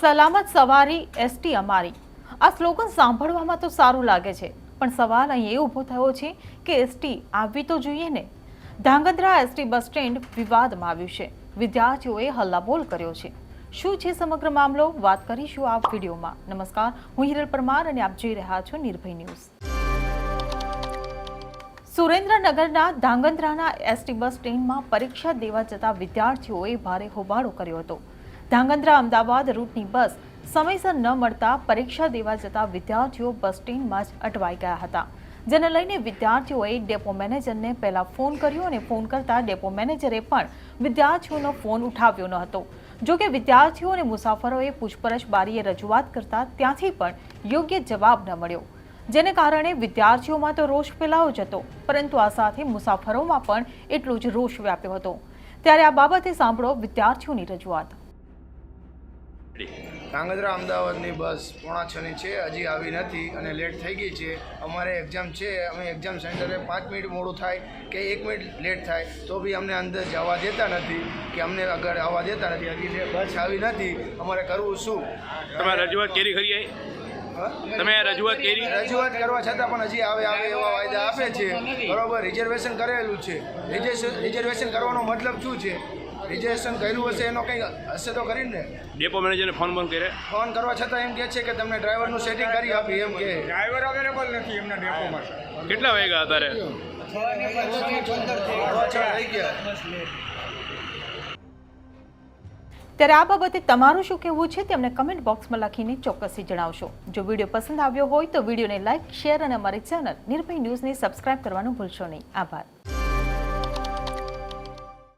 સલામત સવારી એસટી અમારી. આ સ્લોગન સાંભળવામાં તો સારું લાગે છે, પણ સવાલ અહીં એ ઊભો થયો છે કે એસટી આવવી તો જોઈએ ને? ધાંગધ્રા એસટી બસ સ્ટેન્ડ વિવાદમાં આવ્યું છે. વિદ્યાર્થીઓએ હલ્લાબોલ કર્યો છે. શું છે સમગ્ર મામલો? વાત કરીશું આ વિડીયોમાં. નમસ્કાર, હું હિરલ પરમાર અને આપ જોઈ રહ્યા છો નિર્ભય ન્યૂઝ. સુરેન્દ્રનગરના ધાંગધ્રાના એસટી બસ સ્ટેન્ડમાં પરીક્ષા દેવા જતા વિદ્યાર્થીઓએ ભારે હોબાળો કર્યો હતો. ધાંગધ્રા અમદાવાદ રૂટની બસ સમયસર ન મળતા પરીક્ષા દેવા જતા વિદ્યાર્થીઓ બસ સ્ટેન્ડમાં જ અટવાઈ ગયા હતા. જેને લઈને વિદ્યાર્થીઓએ ડેપો મેનેજરને પહેલા ફોન કર્યો અને ફોન કરતા ડેપો મેનેજરે પણ વિદ્યાર્થીઓનો ફોન ઉઠાવ્યો ન હતો. જો કે વિદ્યાર્થીઓ અને મુસાફરોએ પૂછપરછ બારીએ રજૂઆત કરતા ત્યાંથી પણ યોગ્ય જવાબ ન મળ્યો. જેને કારણે વિદ્યાર્થીઓમાં તો રોષ ફેલાયો જ હતો, પરંતુ આ સાથે મુસાફરોમાં પણ એટલો જ રોષ વ્યાપ્યો હતો. ત્યારે આ બાબતે સાંભળો વિદ્યાર્થીઓની રજૂઆત. ધાંગધ્રા અમદાવાદની બસ પોણા છની છે હજી આવી નથી અને લેટ થઈ ગઈ છે. અમારે એક્ઝામ છે અમે એક્ઝામ સેન્ટરે પાંચ મિનિટ મોડું થાય કે એક મિનિટ લેટ થાય તો બી અમને અંદર જવા દેતા નથી કે અમને આગળ આવવા દેતા નથી હજી બસ આવી નથી અમારે કરવું શું? તમે રજૂઆત કરી ખરી? તમે રજૂઆત કરી? રજૂઆત કરવા છતાં પણ હજી આવે આવે એવા વાયદા આપે છે. બરોબર રિઝર્વેશન કરેલું છે. રિઝર્વેશન કરવાનો મતલબ શું છે? રિઝર્વેશન કર્યું હશે એનો કંઈ હશે તો કરીને? ને ડેપો મેનેજરને ફોન બંધ કરે ફોન કરવા છતાં એમ કહે છે કે તમને ડ્રાઈવરનું સેટિંગ કરી આપી એમ કે. ડ્રાઈવર અવેલેબલ નથી એમના ડેપોમાં કેટલા વાગ્યા અત્યારે? ત્યારે આ બાબતે તમારું શું કહેવું છે તે અમને કમેન્ટ બોક્સમાં લખીને ચોક્કસથી જણાવશો. જો વીડિયો પસંદ આવ્યો હોય તો વિડીયોને લાઇક શેર અને અમારી ચેનલ નિર્ભય ન્યૂઝને સબસ્ક્રાઇબ કરવાનું ભૂલશો નહીં. આભાર.